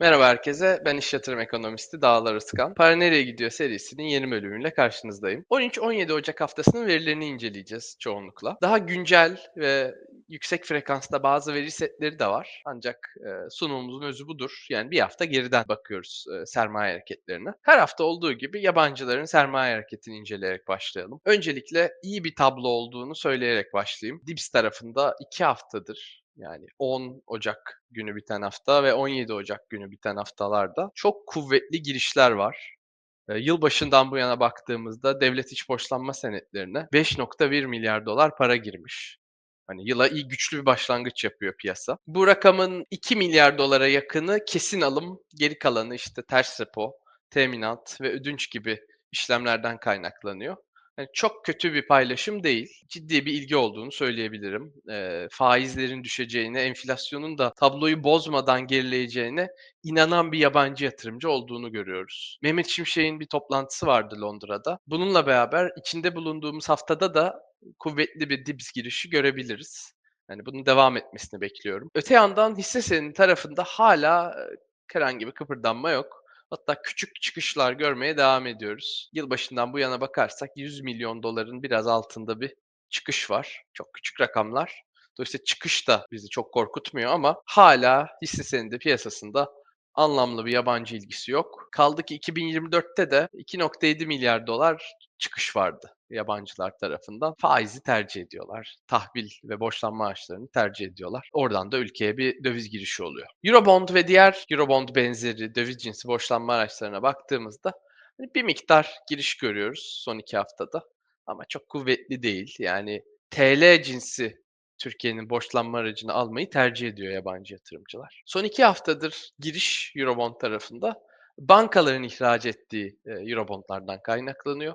Merhaba herkese, ben iş yatırım ekonomisti Dağlar Özkan. Para Nereye Gidiyor serisinin yeni bölümüyle karşınızdayım. 13-17 Ocak haftasının verilerini inceleyeceğiz çoğunlukla. Daha güncel ve yüksek frekansta bazı veri setleri de var. Ancak e, sunumumuzun özü budur. Yani bir hafta geriden bakıyoruz e, sermaye hareketlerine. Her hafta olduğu gibi yabancıların sermaye hareketini inceleyerek başlayalım. Öncelikle iyi bir tablo olduğunu söyleyerek başlayayım. Dips tarafında 2 haftadır yani 10 Ocak günü biten hafta ve 17 Ocak günü biten haftalarda çok kuvvetli girişler var. Yılbaşından bu yana baktığımızda devlet iç borçlanma senetlerine 5.1 milyar dolar para girmiş. Hani yıla iyi güçlü bir başlangıç yapıyor piyasa. Bu rakamın 2 milyar dolara yakını kesin alım, geri kalanı işte ters repo, teminat ve ödünç gibi işlemlerden kaynaklanıyor. Hani çok kötü bir paylaşım değil. Ciddi bir ilgi olduğunu söyleyebilirim. Eee, faizlerin düşeceğine, enflasyonun da tabloyu bozmadan gerileyeceğine inanan bir yabancı yatırımcı olduğunu görüyoruz. Mehmet Şimşek'in bir toplantısı vardı Londra'da. Bununla beraber içinde bulunduğumuz haftada da kuvvetli bir dips girişi görebiliriz. Yani bunun devam etmesini bekliyorum. Öte yandan hisse senedi tarafında hala herhangi bir kıpırdanma yok. Hatta küçük çıkışlar görmeye devam ediyoruz. Yılbaşından bu yana bakarsak 100 milyon doların biraz altında bir çıkış var. Çok küçük rakamlar. Dolayısıyla çıkış da bizi çok korkutmuyor ama hala hisse senedi piyasasında anlamlı bir yabancı ilgisi yok. Kaldı ki 2024'te de 2.7 milyar dolar çıkış vardı yabancılar tarafından. Faizi tercih ediyorlar. Tahvil ve borçlanma araçlarını tercih ediyorlar. Oradan da ülkeye bir döviz girişi oluyor. Eurobond ve diğer Eurobond benzeri döviz cinsi borçlanma araçlarına baktığımızda hani bir miktar giriş görüyoruz son iki haftada. Ama çok kuvvetli değil. Yani TL cinsi Türkiye'nin borçlanma aracını almayı tercih ediyor yabancı yatırımcılar. Son 2 haftadır giriş Eurobond tarafında bankaların ihraç ettiği, Eurobond'lardan kaynaklanıyor.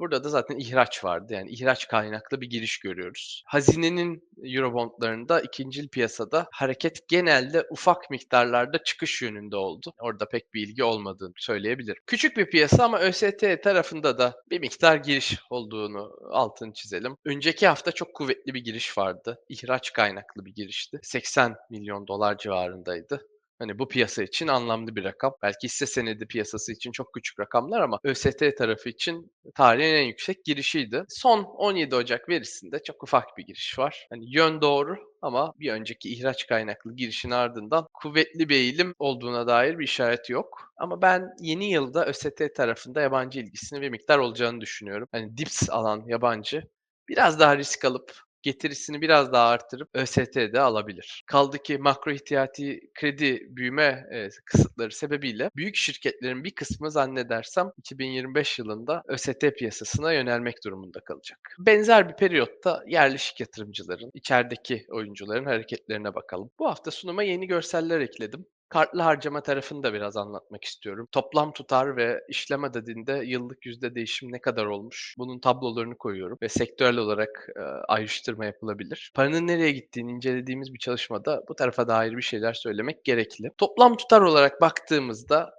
Burada da zaten ihraç vardı. Yani ihraç kaynaklı bir giriş görüyoruz. Hazinenin Eurobond'larında ikincil piyasada hareket genelde ufak miktarlarda çıkış yönünde oldu. Orada pek bir ilgi olmadığını söyleyebilirim. Küçük bir piyasa ama ÖST tarafında da bir miktar giriş olduğunu altını çizelim. Önceki hafta çok kuvvetli bir giriş vardı. İhraç kaynaklı bir girişti. 80 milyon dolar civarındaydı. Hani bu piyasa için anlamlı bir rakam. Belki hisse senedi piyasası için çok küçük rakamlar ama ÖST tarafı için tarihin en yüksek girişiydi. Son 17 Ocak verisinde çok ufak bir giriş var. Hani yön doğru ama bir önceki ihraç kaynaklı girişin ardından kuvvetli bir eğilim olduğuna dair bir işaret yok. Ama ben yeni yılda ÖST tarafında yabancı ilgisinin bir miktar olacağını düşünüyorum. Hani dips alan yabancı biraz daha risk alıp getirisini biraz daha arttırıp ÖST'de alabilir. Kaldı ki makro ihtiyati kredi büyüme, eee, kısıtları sebebiyle büyük şirketlerin bir kısmı zannedersem 2025 yılında ÖST piyasasına yönelmek durumunda kalacak. Benzer bir periyotta yerleşik yatırımcıların, içerideki oyuncuların hareketlerine bakalım. Bu hafta sunuma yeni görseller ekledim. Kartlı harcama tarafını da biraz anlatmak istiyorum. Toplam tutar ve işlem adedinde yıllık yüzde değişim ne kadar olmuş? Bunun tablolarını koyuyorum ve sektörel olarak, eee, ayrıştırma yapılabilir. Paranın nereye gittiğini incelediğimiz bir çalışmada bu tarafa dair bir şeyler söylemek gerekli. Toplam tutar olarak baktığımızda,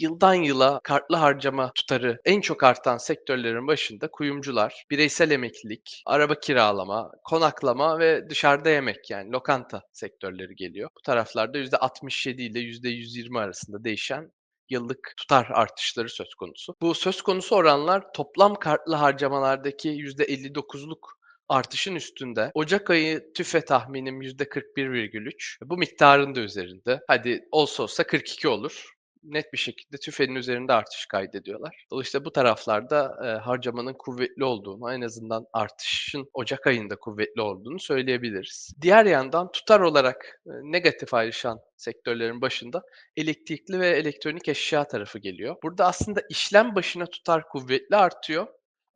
yıldan yıla kartlı harcama tutarı en çok artan sektörlerin başında kuyumcular, bireysel emeklilik, araba kiralama, konaklama ve dışarıda yemek yani lokanta sektörleri geliyor. Bu taraflarda %67 ile %120 arasında değişen yıllık tutar artışları söz konusu. Bu söz konusu oranlar toplam kartlı harcamalardaki %59'luk artışın üstünde. Ocak ayı TÜFE tahminim %41,3. Bu miktarın da üzerinde. Hadi olsa olsa 42 olur. Net bir şekilde TÜFE'nin üzerinde artış kaydediyorlar. Dolayısıyla bu taraflarda, eee, harcamanın kuvvetli olduğunu, en azından artışın ocak ayında kuvvetli olduğunu söyleyebiliriz. Diğer yandan tutar olarak, eee, negatif ayrışan sektörlerin başında elektrikli ve elektronik eşya tarafı geliyor. Burada aslında işlem başına tutar kuvvetli artıyor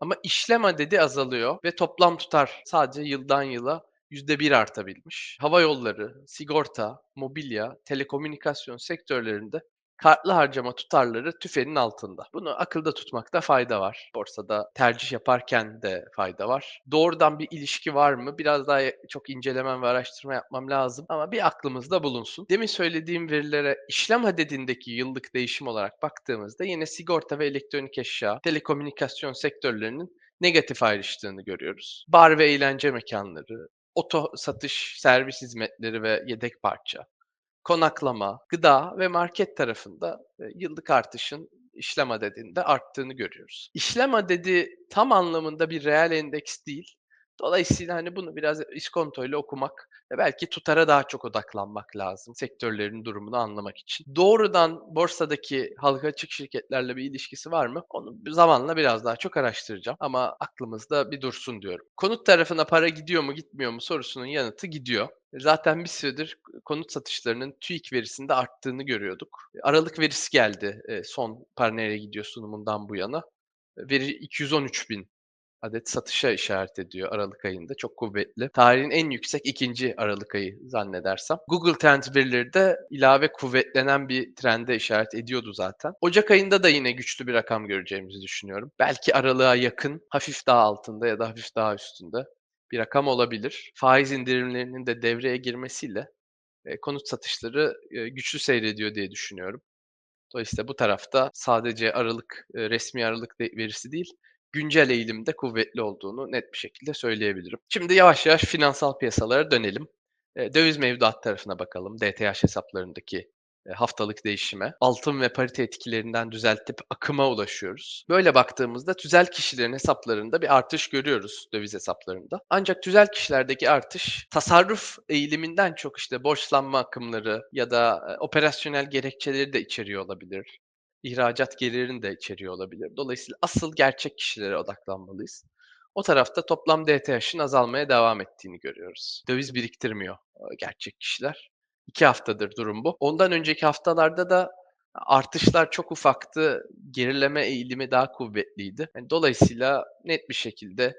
ama işlem adedi azalıyor ve toplam tutar sadece yıldan yıla %1 artabilmiş. Hava yolları, sigorta, mobilya, telekomünikasyon sektörlerinde kartlı harcama tutarları TÜFE'nin altında. Bunu akılda tutmakta fayda var. Borsada tercih yaparken de fayda var. Doğrudan bir ilişki var mı? Biraz daha çok incelemem ve araştırma yapmam lazım ama bir aklımızda bulunsun. Demin söylediğim verilere işlem adedindeki yıllık değişim olarak baktığımızda yine sigorta ve elektronik eşya, telekomünikasyon sektörlerinin negatif ayrıştığını görüyoruz. Bar ve eğlence mekanları, oto satış, servis hizmetleri ve yedek parça, konaklama, gıda ve market tarafında, eee, yıllık artışın işlem adedinde arttığını görüyoruz. İşlem adedi tam anlamında bir reel endeks değil. Dolayısıyla, hani, bunu biraz iskontoyla okumak ve belki tutara daha çok odaklanmak lazım sektörlerin durumunu anlamak için. Doğrudan borsadaki halka açık şirketlerle bir ilişkisi var mı? Onu zamanla biraz daha çok araştıracağım ama aklımızda bir dursun diyorum. Konut tarafına para gidiyor mu, gitmiyor mu sorusunun yanıtı gidiyor. Zaten bir süredir konut satışlarının TÜİK verisinde arttığını görüyorduk. Aralık verisi geldi, eee, son para nereye gidiyor sunumundan bu yana. Veri 213.000 adet satışa işaret ediyor aralık ayında. Çok kuvvetli. Tarihin en yüksek 2. aralık ayı zannedersem. Google Trends verileri de ilave kuvvetlenen bir trende işaret ediyordu zaten. Ocak ayında da yine güçlü bir rakam göreceğimizi düşünüyorum. Belki aralığa yakın, hafif daha altında ya da hafif daha üstünde bir rakam olabilir. Faiz indirimlerinin de devreye girmesiyle, konut satışları, güçlü seyrediyor diye düşünüyorum. Dolayısıyla bu tarafta sadece aralık, eee, resmî aralık ve verisi değil, güncel eğilimde kuvvetli olduğunu net bir şekilde söyleyebilirim. Şimdi yavaş yavaş finansal piyasalara dönelim. Döviz mevduat tarafına bakalım. DTH hesaplarındaki, haftalık değişime. Altın ve parite etkilerinden düzeltip akıma ulaşıyoruz. Böyle baktığımızda tüzel kişilerin hesaplarında bir artış görüyoruz döviz hesaplarında. Ancak tüzel kişilerdeki artış tasarruf eğiliminden çok, işte, borçlanma akımları ya da, eee, operasyonel gerekçeleri de içeriyor olabilir. İhracat gelirini de içeriyor olabilir. Dolayısıyla asıl gerçek kişilere odaklanmalıyız. O tarafta toplam DTH'ın azalmaya devam ettiğini görüyoruz. Döviz biriktirmiyor, eee, gerçek kişiler. 2 haftadır durum bu. Ondan önceki haftalarda da artışlar çok ufaktı, gerileme eğilimi daha kuvvetliydi. Hani, dolayısıyla net bir şekilde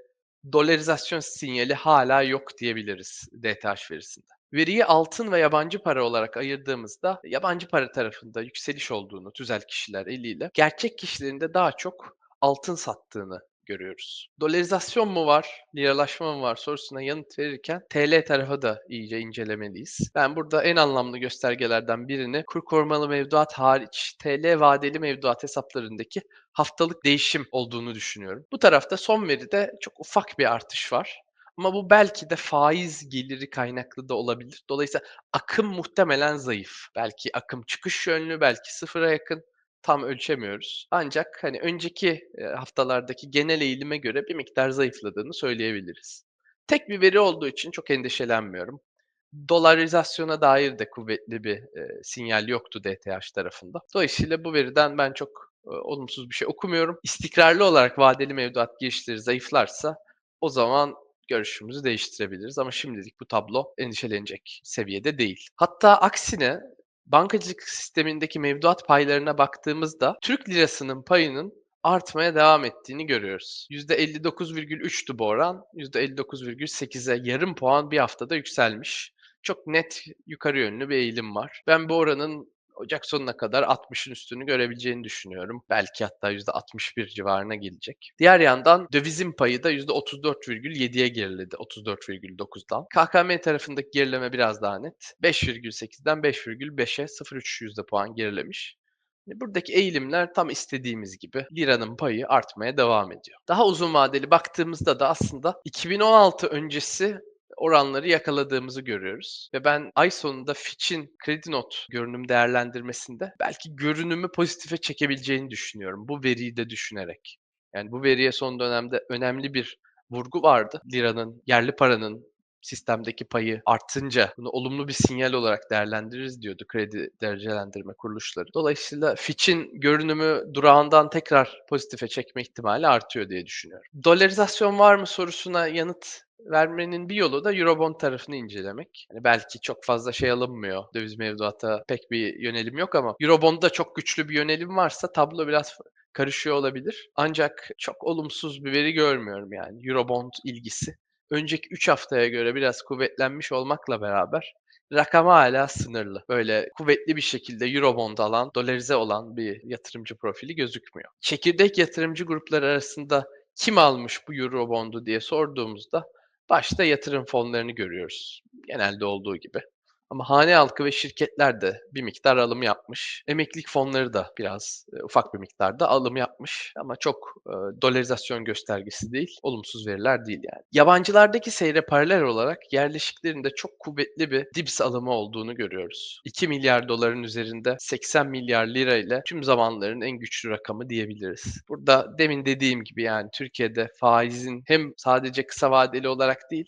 dolarizasyon sinyali hâlâ yok diyebiliriz DTH verisinde. Veriyi altın ve yabancı para olarak ayırdığımızda yabancı para tarafında yükseliş olduğunu tüzel kişiler eliyle, gerçek kişilerin de daha çok altın sattığını görüyoruz. Dolarizasyon mu var, liralaşma mı var sorusuna yanıt verirken TL tarafı da iyice incelemeliyiz. Ben burada en anlamlı göstergelerden birini kur korumalı mevduat hariç TL vadeli mevduat hesaplarındaki haftalık değişim olduğunu düşünüyorum. Bu tarafta son veride çok ufak bir artış var ama bu belki de faiz geliri kaynaklı da olabilir. Dolayısıyla akım muhtemelen zayıf. Belki akım çıkış yönlü, belki sıfıra yakın. Tam ölçemiyoruz. Ancak, hani, önceki, haftalardaki genel eğilime göre bir miktar zayıfladığını söyleyebiliriz. Tek bir veri olduğu için çok endişelenmiyorum. Dolarizasyona dair de kuvvetli bir, eee, sinyal yoktu DTH tarafında. Dolayısıyla bu veriden ben çok, eee, olumsuz bir şey okumuyorum. İstikrarlı olarak vadeli mevduat girişleri zayıflarsa o zaman görüşümüzü değiştirebiliriz ama şimdilik bu tablo endişelenecek seviyede değil. Hatta aksine bankacılık sistemindeki mevduat paylarına baktığımızda Türk lirasının payının artmaya devam ettiğini görüyoruz. %59,3'tü bu oran, %59,8'e yarım puan bir haftada yükselmiş. Çok net yukarı yönlü bir eğilim var. Ben bu oranın ocak sonuna kadar 60'ın üstünü görebileceğini düşünüyorum. Belki hatta %61 civarına gelecek. Diğer yandan dövizin payı da %34,7'ye geriledi 34,9'dan. KKM tarafındaki gerileme biraz daha net. 5,8'den 5,5'e 0,3 yüzde puan gerilemiş. Buradaki eğilimler tam istediğimiz gibi liranın payı artmaya devam ediyor. Daha uzun vadeli baktığımızda da aslında 2016 öncesi oranları yakaladığımızı görüyoruz ve ben ay sonunda Fitch'in kredi not görünüm değerlendirmesinde belki görünümü pozitife çekebileceğini düşünüyorum bu veriyi de düşünerek. Yani bu veriye son dönemde önemli bir vurgu vardı. Liranın, yerli paranın sistemdeki payı artınca bunu olumlu bir sinyal olarak değerlendiririz diyordu kredi derecelendirme kuruluşları. Dolayısıyla Fitch'in görünümü durağından tekrar pozitife çekme ihtimali artıyor diye düşünüyorum. Dolarizasyon var mı sorusuna yanıt vermenin bir yolu da Eurobond tarafını incelemek. Hani belki çok fazla şey alınmıyor. Döviz mevduata pek bir yönelim yok ama Eurobond'da çok güçlü bir yönelim varsa tablo biraz karışıyor olabilir. Ancak çok olumsuz bir veri görmüyorum yani Eurobond ilgisi. Önceki 3 haftaya göre biraz kuvvetlenmiş olmakla beraber rakam hâlâ sınırlı. Böyle kuvvetli bir şekilde Eurobond alan, dolarize olan bir yatırımcı profili gözükmüyor. Çekirdek yatırımcı grupları arasında kim almış bu Eurobond'u diye sorduğumuzda başta yatırım fonlarını görüyoruz genelde olduğu gibi. Ama hane halkı ve şirketler de bir miktar alım yapmış. Emeklilik fonları da biraz, eee, ufak bir miktarda alım yapmış ama çok, eee, dolarizasyon göstergesi değil, olumsuz veriler değil yani. Yabancılardaki seyre paralel olarak yerleşiklerin de çok kuvvetli bir DIBS alımı olduğunu görüyoruz. $2.000.000.000'ın üzerinde $80.000.000.000 ile tüm zamanların en güçlü rakamı diyebiliriz. Burada demin dediğim gibi yani Türkiye'de faizin hem sadece kısa vadeli olarak değil,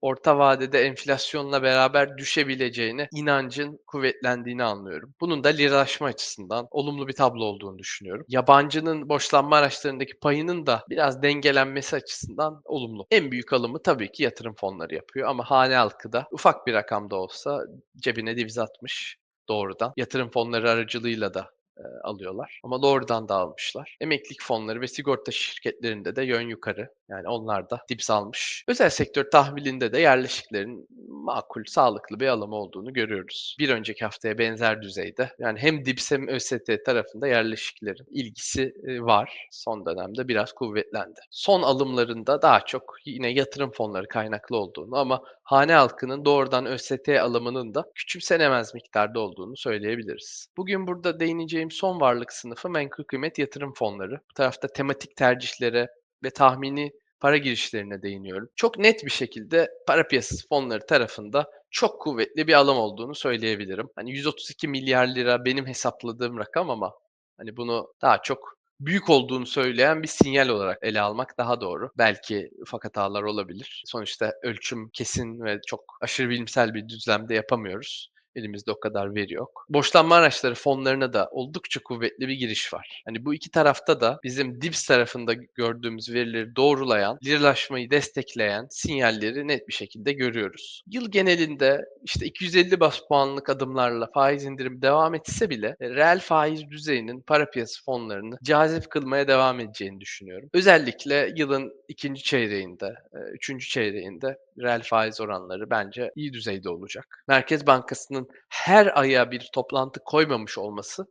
orta vadede enflasyonla beraber düşebileceğine inancın kuvvetlendiğini anlıyorum. Bunun da liralaşma açısından olumlu bir tablo olduğunu düşünüyorum. Yabancının borçlanma araçlarındaki payının da biraz dengelenmesi açısından olumlu. En büyük alımı tabii ki yatırım fonları yapıyor ama hane halkı da ufak bir rakamda olsa cebine döviz atmış doğrudan. Yatırım fonları aracılığıyla da, eee, alıyorlar ama doğrudan da almışlar. Emeklilik fonları ve sigorta şirketlerinde de yön yukarı. Yani onlar da DIBS almış. Özel sektör tahvilinde de yerleşiklerin makul, sağlıklı bir alım olduğunu görüyoruz. Bir önceki haftaya benzer düzeyde. Yani hem DIBS hem ÖST tarafında yerleşiklerin ilgisi, var. Son dönemde biraz kuvvetlendi. Son alımlarında daha çok yine yatırım fonları kaynaklı olduğunu ama hane halkının doğrudan ÖST alımının da küçümsenemez miktarda olduğunu söyleyebiliriz. Bugün burada değineceğim son varlık sınıfı menkul kıymet yatırım fonları. Bu tarafta tematik tercihlere ve tahmini para girişlerine değiniyorum. Çok net bir şekilde para piyasası fonları tarafında çok kuvvetli bir alım olduğunu söyleyebilirim. Hani $132.000.000.000 benim hesapladığım rakam ama hani bunu daha çok büyük olduğunu söyleyen bir sinyal olarak ele almak daha doğru. Belki ufak hatalar olabilir. Sonuçta ölçüm kesin ve çok aşırı bilimsel bir düzlemde yapamıyoruz. Elimizde o kadar veri yok. Borçlanma araçları fonlarına da oldukça kuvvetli bir giriş var. Hani bu 2 tarafta da bizim DIBS tarafında gördüğümüz verileri doğrulayan, liralaşmayı destekleyen sinyalleri net bir şekilde görüyoruz. Yıl genelinde işte 250 baz puanlık adımlarla faiz indirimi devam etse bile e, reel faiz düzeyinin para piyasası fonlarını cazip kılmaya devam edeceğini düşünüyorum. Özellikle yılın 2. çeyreğinde, 3. çeyreğinde reel faiz oranları bence iyi düzeyde olacak. Merkez Bankası'nın her aya bir toplantı koymamış olması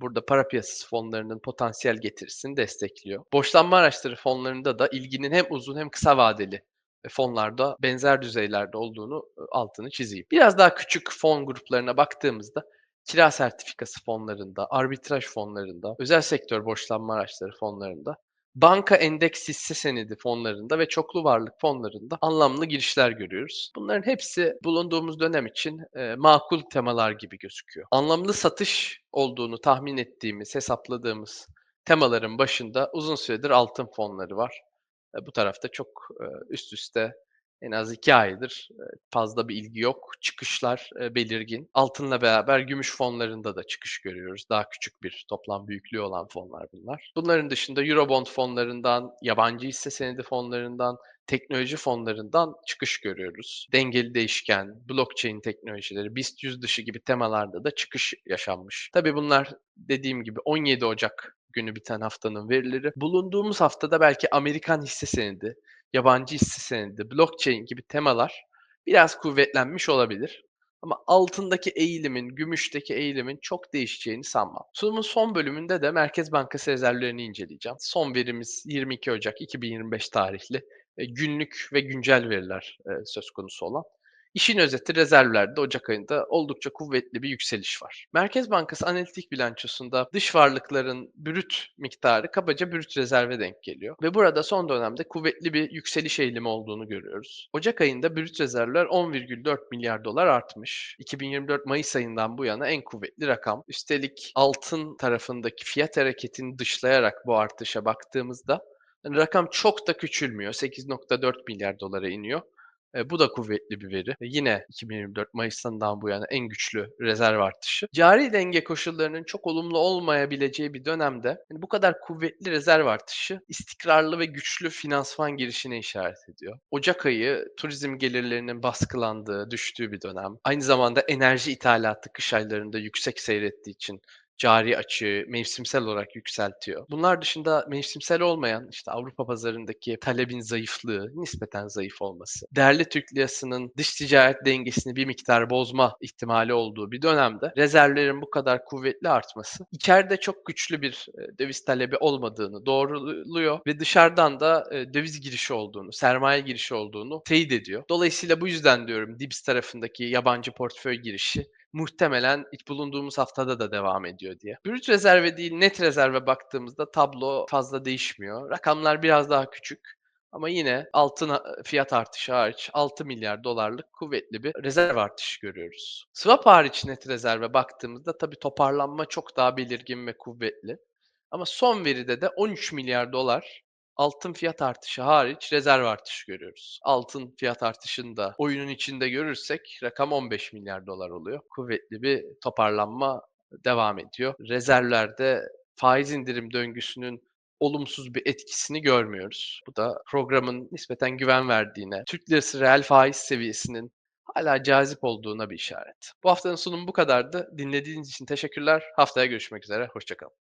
burada para piyasası fonlarının potansiyel getirisini destekliyor. Borçlanma araçları fonlarında da ilginin hem uzun hem kısa vadeli fonlarda benzer düzeylerde olduğunu altını çizeyim. Biraz daha küçük fon gruplarına baktığımızda kira sertifikası fonlarında, arbitraj fonlarında, özel sektör borçlanma araçları fonlarında, banka endeks hisse senedi fonlarında ve çoklu varlık fonlarında anlamlı girişler görüyoruz. Bunların hepsi bulunduğumuz dönem için, eee, makul temalar gibi gözüküyor. Anlamlı satış olduğunu tahmin ettiğimiz, hesapladığımız temaların başında uzun süredir altın fonları var. Eee, bu tarafta çok, eee, üst üste en az 2 aydır, fazla bir ilgi yok. Çıkışlar, belirgin. Altınla beraber gümüş fonlarında da çıkış görüyoruz. Daha küçük bir toplam büyüklüğü olan fonlar bunlar. Bunların dışında Eurobond fonlarından, yabancı hisse senedi fonlarından, teknoloji fonlarından çıkış görüyoruz. Dengeli değişken, blockchain teknolojileri, BIST 100 dışı gibi temalarda da çıkış yaşanmış. Tabii bunlar dediğim gibi 17 Ocak günü biten haftanın verileri. Bulunduğumuz haftada belki Amerikan hisse senedi, yabancı hisse senedi, blockchain gibi temalar biraz kuvvetlenmiş olabilir. Ama altındaki eğilimin, gümüşteki eğilimin çok değişeceğini sanmam. Sunumun son bölümünde de Merkez Bankası rezervlerini inceleyeceğim. Son verimiz 22 Ocak 2025 tarihli e, günlük ve güncel veriler e, söz konusu olan. İşin özeti rezervlerde Ocak ayında oldukça kuvvetli bir yükseliş var. Merkez Bankası analitik bilançosunda dış varlıkların brüt miktarı kabaca brüt rezerve denk geliyor ve burada son dönemde kuvvetli bir yükseliş eğilimi olduğunu görüyoruz. Ocak ayında brüt rezervler 10,4 milyar dolar artmış. 2024 Mayıs ayından bu yana en kuvvetli rakam. Üstelik altın tarafındaki fiyat hareketini dışlayarak bu artışa baktığımızda hani rakam çok da küçülmüyor. 8,4 milyar dolara iniyor. Eee, bu da kuvvetli bir veri. Ve yine 2024 Mayıs'ından bu yana en güçlü rezerv artışı. Cari denge koşullarının çok olumlu olmayabileceği bir dönemde hani bu kadar kuvvetli rezerv artışı istikrarlı ve güçlü finansman girişine işaret ediyor. Ocak ayı turizm gelirlerinin baskılandığı, düştüğü bir dönem. Aynı zamanda enerji ithalatı kış aylarında yüksek seyrettiği için cari açığı mevsimsel olarak yükseltiyor. Bunlar dışında mevsimsel olmayan, işte, Avrupa pazarındaki talebin zayıflığı, nispeten zayıf olması, değerli Türk lirasının dış ticaret dengesini bir miktar bozma ihtimali olduğu bir dönemde rezervlerin bu kadar kuvvetli artması içeride çok güçlü bir, eee, döviz talebi olmadığını doğruluyor ve dışarıdan da, eee, döviz girişi olduğunu, sermaye girişi olduğunu teyit ediyor. Dolayısıyla bu yüzden diyorum DİBS tarafındaki yabancı portföy girişi muhtemelen iç bulunduğumuz haftada da devam ediyor diye. Brüt rezerve değil, net rezerve baktığımızda tablo fazla değişmiyor. Rakamlar biraz daha küçük ama yine altın a fiyat artışı hariç $6.000.000.000'lık kuvvetli bir rezerv artışı görüyoruz. Swap hariç net rezerve baktığımızda tabii toparlanma çok daha belirgin ve kuvvetli ama son veride de $13.000.000.000 altın fiyat artışı hariç rezerv artışı görüyoruz. Altın fiyat artışını da oyunun içinde görürsek rakam $15.000.000.000 oluyor. Kuvvetli bir toparlanma devam ediyor. Rezervlerde faiz indirim döngüsünün olumsuz bir etkisini görmüyoruz. Bu da programın nispeten güven verdiğine, Türk lirası reel faiz seviyesinin hâlâ cazip olduğuna bir işaret. Bu haftanın sunumu bu kadardı. Dinlediğiniz için teşekkürler. Haftaya görüşmek üzere, hoşça kalın.